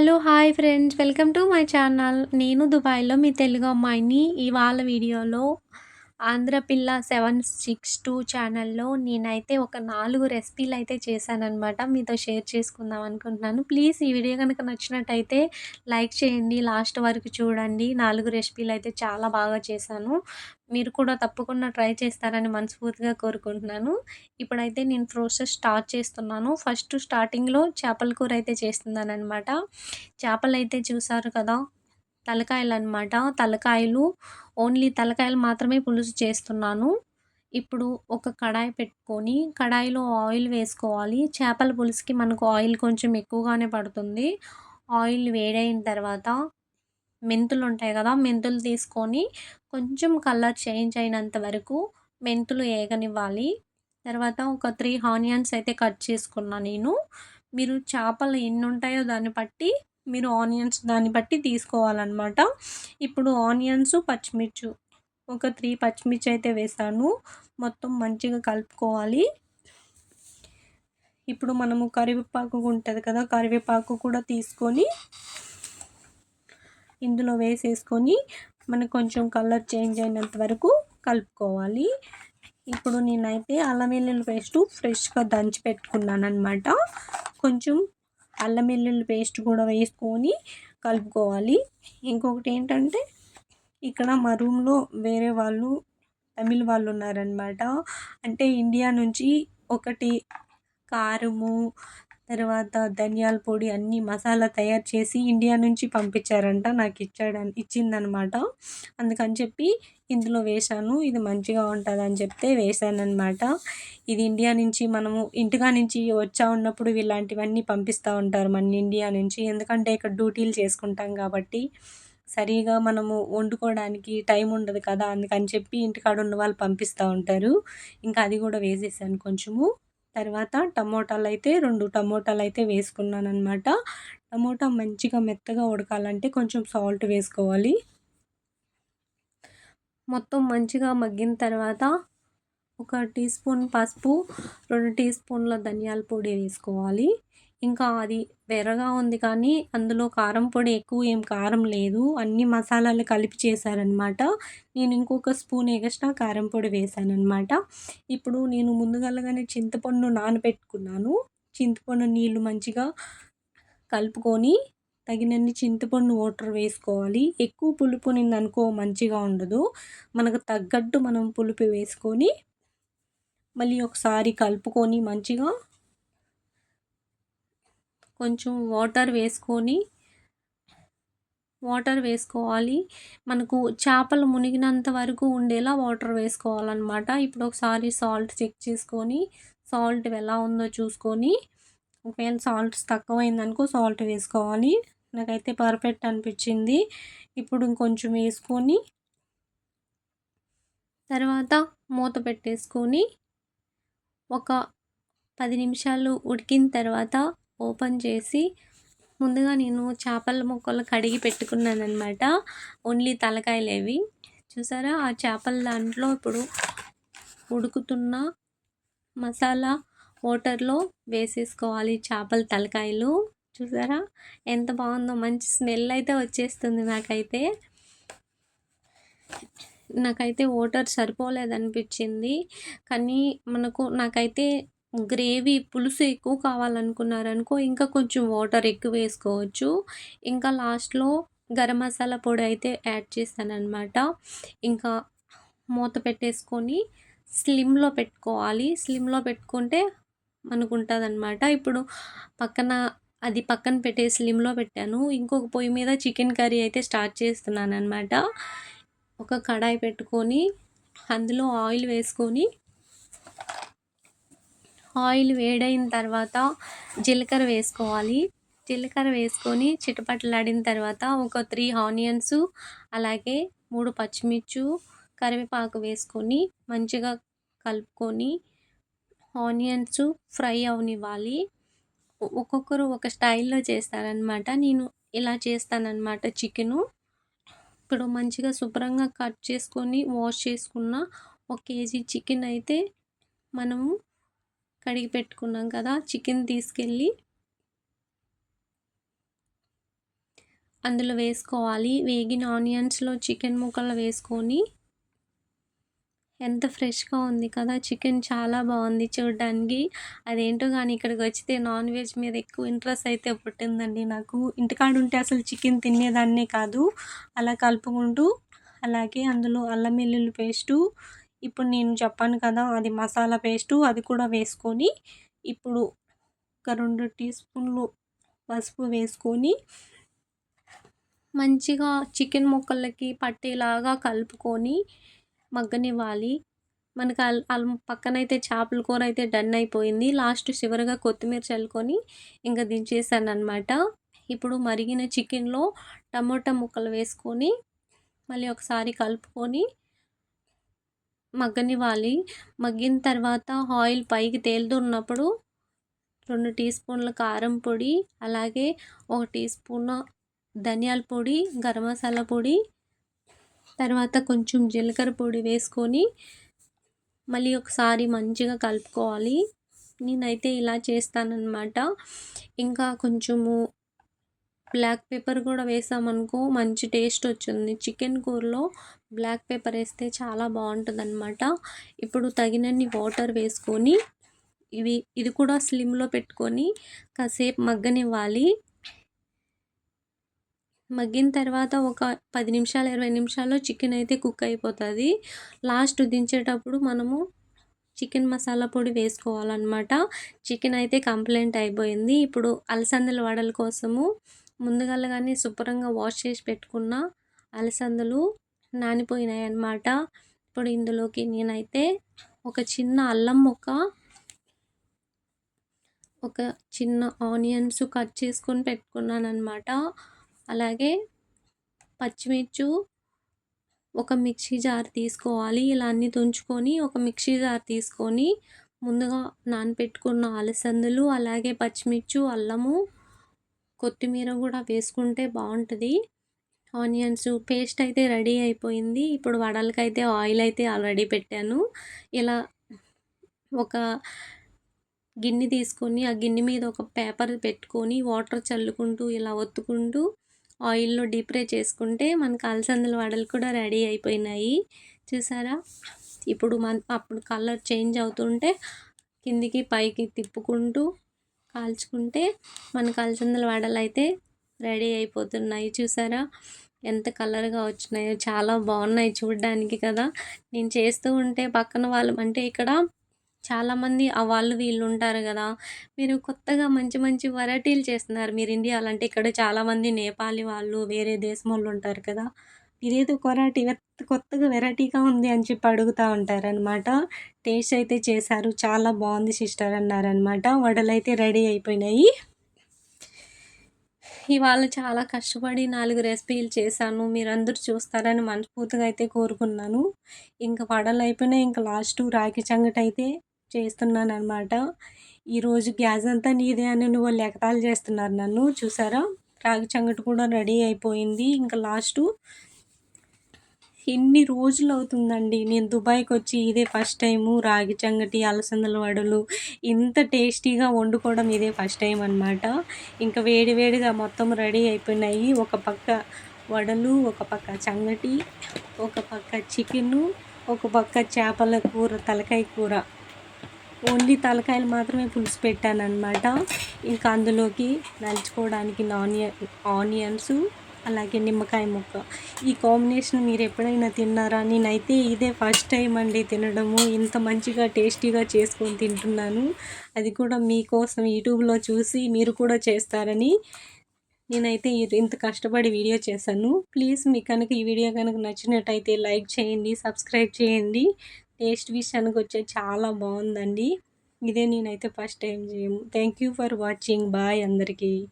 Hello hi friends. Welcome to my channel. నేను దుబాయ్లో మీ తెలుగు అమ్మాయిని ఇవాళ వీడియోలో ఆంధ్రపిల్ల సెవెన్ సిక్స్ టూ ఛానల్లో నేనైతే ఒక నాలుగు రెసిపీలు అయితే చేశానన్నమాట. మీతో షేర్ చేసుకుందాం అనుకుంటున్నాను. ప్లీజ్ ఈ వీడియో కనుక నచ్చినట్టయితే లైక్ చేయండి లాస్ట్ వరకు చూడండి. నాలుగు రెసిపీలు అయితే చాలా బాగా చేశాను. మీరు కూడా తప్పకుండా ట్రై చేస్తారని మనస్ఫూర్తిగా కోరుకుంటున్నాను. ఇప్పుడైతే నేను ప్రాసెస్ స్టార్ట్ చేస్తున్నాను. ఫస్ట్ స్టార్టింగ్లో చేపల కూర అయితే చేస్తున్నాను అనమాట చేపలు అయితే చూసారు కదా తలకాయలు అనమాట తలకాయలు ఓన్లీ తలకాయలు మాత్రమే పులుసు చేస్తున్నాను. ఇప్పుడు ఒక కడాయి పెట్టుకొని కడాయిలో ఆయిల్ వేసుకోవాలి. చేపల పులుసుకి మనకు ఆయిల్ కొంచెం ఎక్కువగానే పడుతుంది. ఆయిల్ వేడైన తర్వాత మెంతులు ఉంటాయి కదా మెంతులు తీసుకొని కొంచెం కలర్ చేంజ్ అయినంత వరకు మెంతులు వేగనివ్వాలి. తర్వాత ఒక త్రీ ఆనియన్స్ అయితే కట్ చేసుకున్నా నేను. మీరు చేపలు ఎన్ని ఉంటాయో దాన్ని బట్టి మీరు ఆనియన్స్ దాన్ని బట్టి తీసుకోవాలన్నమాట. ఇప్పుడు ఆనియన్స్ పచ్చిమిర్చి ఒక త్రీ పచ్చిమిర్చి అయితే వేసాను. మొత్తం మంచిగా కలుపుకోవాలి. ఇప్పుడు మనము కరివేపాకు ఉంటుంది కదా కరివేపాకు కూడా తీసుకొని ఇందులో వేసేసుకొని మనకు కొంచెం కలర్ చేంజ్ అయినంత వరకు కలుపుకోవాలి. ఇప్పుడు నేనైతే అల్లం వెల్లుల్లి పేస్ట్ ఫ్రెష్గా దంచి పెట్టుకున్నాను అనమాట కొంచెం అల్లం వెల్లుల్లి పేస్ట్ కూడా వేసుకొని కలుపుకోవాలి. ఇంకొకటి ఏంటంటే ఇక్కడ మా రూమ్లో వేరే వాళ్ళు తమిళ్ వాళ్ళు ఉన్నారనమాట అంటే ఇండియా నుంచి ఒకటి కారము తర్వాత ధనియాల పొడి అన్ని మసాలా తయారు చేసి ఇండియా నుంచి పంపించారంట. నాకు ఇచ్చాడని ఇచ్చిందనమాట. అందుకని చెప్పి ఇందులో వేశాను. ఇది మంచిగా ఉంటుంది అని చెప్తే వేశానమాట అనమాట ఇది ఇండియా నుంచి మనము ఇంటిగా నుంచి వచ్చా ఉన్నప్పుడు ఇలాంటివన్నీ పంపిస్తూ ఉంటారు మన ఇండియా నుంచి. ఎందుకంటే ఇక్కడ డ్యూటీలు చేసుకుంటాం కాబట్టి సరిగా మనము వండుకోవడానికి టైం ఉండదు కదా. అందుకని చెప్పి ఇంటికాడ ఉన్న వాళ్ళు పంపిస్తూ ఉంటారు. ఇంకా అది కూడా వేసేసాను కొంచెము. తర్వాత టమోటాలు అయితే రెండు టమోటాలు అయితే వేసుకున్నాను అనమాట టమోటా మంచిగా మెత్తగా ఉడకాలంటే కొంచెం సాల్ట్ వేసుకోవాలి. మొత్తం మంచిగా మగ్గిన తర్వాత ఒక టీ స్పూన్ పసుపు రెండు టీ స్పూన్ల ధనియాల పొడి వేసుకోవాలి. ఇంకా అది వెర్రగా ఉంది కానీ అందులో కారం పొడి ఎక్కువ ఏం కారం లేదు. అన్ని మసాలాలు కలిపి చేశారనమాట నేను ఇంకొక స్పూన్ ఎగస్ట్రా కారం పొడి వేసాను అనమాట ఇప్పుడు నేను ముందుగానే చింతపండు నానబెట్టుకున్నాను. చింతపండు నీళ్ళు మంచిగా కలుపుకొని తగినన్ని చింతపండు వాటర్ వేసుకోవాలి. ఎక్కువ పులుపు అనుకో మంచిగా ఉండదు. మనకు తగ్గట్టు మనం పులుపు వేసుకొని మళ్ళీ ఒకసారి కలుపుకొని మంచిగా కొంచెం వాటర్ వేసుకొని వాటర్ వేసుకోవాలి. మనకు చేపలు మునిగినంత వరకు ఉండేలా వాటర్ వేసుకోవాలన్నమాట. ఇప్పుడు ఒకసారి సాల్ట్ చెక్ చేసుకొని సాల్ట్ ఎలా ఉందో చూసుకొని ఒకవేళ సాల్ట్ తక్కువైందనుకో సాల్ట్ వేసుకోవాలి. నాకైతే పర్ఫెక్ట్ అనిపించింది. ఇప్పుడు ఇంకొంచెం వేసుకొని తర్వాత మూత పెట్టేసుకొని ఒక పది నిమిషాలు ఉడికిన తర్వాత ఓపెన్ చేసి ముందుగా నేను చేపల ముక్కలు కడిగి పెట్టుకున్నాను అనమాట ఓన్లీ తలకాయలేవి. చూసారా? ఆ చేపల దాంట్లో ఇప్పుడు ఉడుకుతున్న మసాలా వాటర్లో వేసేసుకోవాలి చేపల తలకాయలు. చూసారా? ఎంత బాగుందో మంచి స్మెల్ అయితే వచ్చేస్తుంది నాకైతే. నాకైతే వాటర్ సరిపోలేదనిపించింది. కానీ మనకు నాకైతే గ్రేవీ పులుసు ఎక్కువ కావాలనుకున్నారనుకో ఇంకా కొంచెం వాటర్ ఎక్కువ వేసుకోవచ్చు. ఇంకా లాస్ట్లో గరం మసాలా పొడి అయితే యాడ్ చేస్తాను అనమాట ఇంకా మూత పెట్టేసుకొని స్లిమ్లో పెట్టుకోవాలి. స్లిమ్లో పెట్టుకుంటే మనకు ఉంటుందన్నమాట ఇప్పుడు పక్కన అది పక్కన పెట్టే స్లిమ్లో పెట్టాను. ఇంకొక పొయ్యి మీద చికెన్ కర్రీ అయితే స్టార్ట్ చేస్తున్నాను అనమాట ఒక కడాయి పెట్టుకొని అందులో ఆయిల్ వేసుకొని ఆయిల్ వేడైన తర్వాత జీలకర్ర వేసుకోవాలి. జీలకర్ర వేసుకొని చిటపటలాడిన తర్వాత ఒక త్రీ ఆనియన్స్ అలాగే మూడు పచ్చిమిర్చి కరివేపాకు వేసుకొని మంచిగా కలుపుకొని ఆనియన్స్ ఫ్రై అవనివ్వాలి. ఒక్కొక్కరు ఒక స్టైల్లో చేస్తారనమాట నేను ఇలా చేస్తానన్నమాట చికెను. ఇప్పుడు మంచిగా శుభ్రంగా కట్ చేసుకొని వాష్ చేసుకున్న ఒక కేజీ చికెన్ అయితే మనము కడిగి పెట్టుకున్నాం కదా చికెన్ తీసుకెళ్ళి అందులో వేసుకోవాలి. వేగిన ఆనియన్స్లో చికెన్ ముక్కలు వేసుకొని ఎంత ఫ్రెష్గా ఉంది కదా చికెన్ చాలా బాగుంది చూడడానికి. అదేంటో కానీ ఇక్కడికి వచ్చితే నాన్ వెజ్ మీద ఎక్కువ ఇంట్రెస్ట్ అయితే పుట్టిందండి నాకు. ఇంటికాడ ఉంటే అసలు చికెన్ తినేదాన్నే కాదు. అలా కలుపుకుంటూ అలాగే అందులో అల్లం వెల్లుల్లి పేస్టు ఇప్పుడు నేను చెప్పాను కదా అది మసాలా పేస్టు అది కూడా వేసుకొని ఇప్పుడు ఒక రెండు టీ స్పూన్లు పసుపు వేసుకొని మంచిగా చికెన్ ముక్కలకి పట్టేలాగా కలుపుకొని మగ్గనివ్వాలి. మనకు అల్ పక్కన పక్కనైతే చేపల కూర అయితే డన్ అయిపోయింది. లాస్ట్ చివరిగా కొత్తిమీర చల్లుకొని ఇంకా దించేసాను అనమాట ఇప్పుడు మరిగిన చికెన్లో టమోటా ముక్కలు వేసుకొని మళ్ళీ ఒకసారి కలుపుకొని మగ్గనివ్వాలి. మగ్గిన తర్వాత ఆయిల్ పైకి తేలుతున్నప్పుడు రెండు టీ స్పూన్ల కారం పొడి అలాగే ఒక టీ స్పూన్ ధనియాల పొడి గరం మసాలా పొడి తర్వాత కొంచెం జీలకర్ర పొడి వేసుకొని మళ్ళీ ఒకసారి మంచిగా కలుపుకోవాలి. నేనైతే ఇలా చేస్తానన్నమాట. ఇంకా కొంచెము బ్లాక్ పెప్పర్ కూడా వేసామనుకో మంచి టేస్ట్ వచ్చింది. చికెన్ కూరలో బ్లాక్ పెప్పర్ వేస్తే చాలా బాగుంటుంది అనమాట ఇప్పుడు తగినన్ని వాటర్ వేసుకొని ఇవి ఇది కూడా స్లిమ్లో పెట్టుకొని కాసేపు మగ్గనివ్వాలి. మగ్గిన తర్వాత ఒక పది నిమిషాలు ఇరవై నిమిషాల్లో చికెన్ అయితే కుక్ అయిపోతుంది. లాస్ట్ దించేటప్పుడు మనము చికెన్ మసాలా పొడి వేసుకోవాలన్నమాట. చికెన్ అయితే కంప్లైంట్ అయిపోయింది. ఇప్పుడు అలసందల వడల కోసము ముందుగానే శుభ్రంగా వాష్ చేసి పెట్టుకున్న అలసందలు నానిపోయినాయి అన్నమాట ఇప్పుడు ఇందులోకి నేనైతే ఒక చిన్న అల్లం ముక్క ఒక చిన్న ఆనియన్స్ కట్ చేసుకొని పెట్టుకున్నాను అనమాట అలాగే పచ్చిమిర్చి ఒక మిక్సీ జార్ తీసుకోవాలి. ఇలా అన్నీ తుంచుకొని ఒక మిక్సీ జార్ తీసుకొని ముందుగా నానపెట్టుకున్న అలసందలు అలాగే పచ్చిమిర్చి అల్లము కొత్తిమీర కూడా వేసుకుంటే బాగుంటుంది. ఆనియన్స్ పేస్ట్ అయితే రెడీ అయిపోయింది. ఇప్పుడు వడలకైతే ఆయిల్ అయితే ఆల్రెడీ పెట్టాను. ఇలా ఒక గిన్నె తీసుకొని ఆ గిన్నె మీద ఒక పేపర్ పెట్టుకొని వాటర్ చల్లుకుంటూ ఇలా ఒత్తుకుంటూ ఆయిల్లో డీప్ ఫ్రై చేసుకుంటే మనకు అలసందల వడలు కూడా రెడీ అయిపోయినాయి. చూసారా? ఇప్పుడు మన అప్పుడు కలర్ చేంజ్ అవుతుంటే కిందికి పైకి తిప్పుకుంటూ కాల్చుకుంటే మనకు అలసందల వడలు అయితే రెడీ అయిపోతున్నాయి. చూసారా? ఎంత కలర్గా వచ్చినాయో. చాలా బాగున్నాయి చూడడానికి కదా. నేను చేస్తూ ఉంటే పక్కన వాళ్ళు అంటే ఇక్కడ చాలామంది ఆ వాళ్ళు వీళ్ళు ఉంటారు కదా. మీరు కొత్తగా మంచి మంచి వెరైటీలు చేస్తున్నారు. మీరు ఇండియాలో అంటే ఇక్కడ చాలామంది నేపాలి వాళ్ళు వేరే దేశం వాళ్ళు ఉంటారు కదా. ఇదేదో కొరాటి కొత్తగా వెరైటీగా ఉంది అని చెప్పి అడుగుతూ ఉంటారనమాట టేస్ట్ అయితే చేశారు. చాలా బాగుంది సిస్టర్ అన్నారనమాట వడలు అయితే రెడీ అయిపోయినాయి. ఇవాళ చాలా కష్టపడి నాలుగు రెసిపీలు చేశాను. మీరందరూ చూస్తారని మనస్ఫూర్తిగా అయితే కోరుకున్నాను. ఇంకా వడలు అయిపోయినాయి. ఇంకా లాస్ట్ రాగి చంగటి అయితే చేస్తున్నాను అనమాట ఈరోజు గ్యాస్ అంతా నీదే అని నువ్వు లెక్కతాలు చేస్తున్నారు నన్ను. చూసారా? రాగి చంగటి కూడా రెడీ అయిపోయింది. ఇంకా లాస్టు ఎన్ని రోజులు అవుతుందండి. నేను దుబాయ్కి వచ్చి ఇదే ఫస్ట్ టైము రాగి చంగటి అలసందల వడలు ఇంత టేస్టీగా వండుకోవడం ఇదే ఫస్ట్ టైం అనమాట ఇంకా వేడి వేడిగా మొత్తం రెడీ అయిపోయినాయి. ఒక పక్క వడలు ఒక పక్క చంగటి ఒక పక్క చికెను ఒక పక్క చేపల కూర తలకాయ కూర. ఓన్లీ తలకాయలు మాత్రమే పులుసు పెట్టాను అనమాట ఇంకా అందులోకి నలుచుకోవడానికి ఆనియన్ ఆనియన్స్ అలాగే నిమ్మకాయ ముక్క. ఈ కాంబినేషన్ మీరు ఎప్పుడైనా తిన్నారా? నేనైతే ఇదే ఫస్ట్ టైం అండి తినడము. ఇంత మంచిగా టేస్టీగా చేసుకొని తింటున్నాను. అది కూడా మీకోసం యూట్యూబ్లో చూసి మీరు కూడా చేస్తారని నేనైతే ఇంత కష్టపడి వీడియో చేశాను. ప్లీజ్ మీకు కనుక ఈ వీడియో కనుక నచ్చినట్టయితే లైక్ చేయండి సబ్స్క్రైబ్ చేయండి. టేస్ట్ విషయానికి వచ్చే చాలా బాగుందండి. ఇదే నేనైతే ఫస్ట్ టైం చేయము. Thank you for watching. Bye అందరికీ.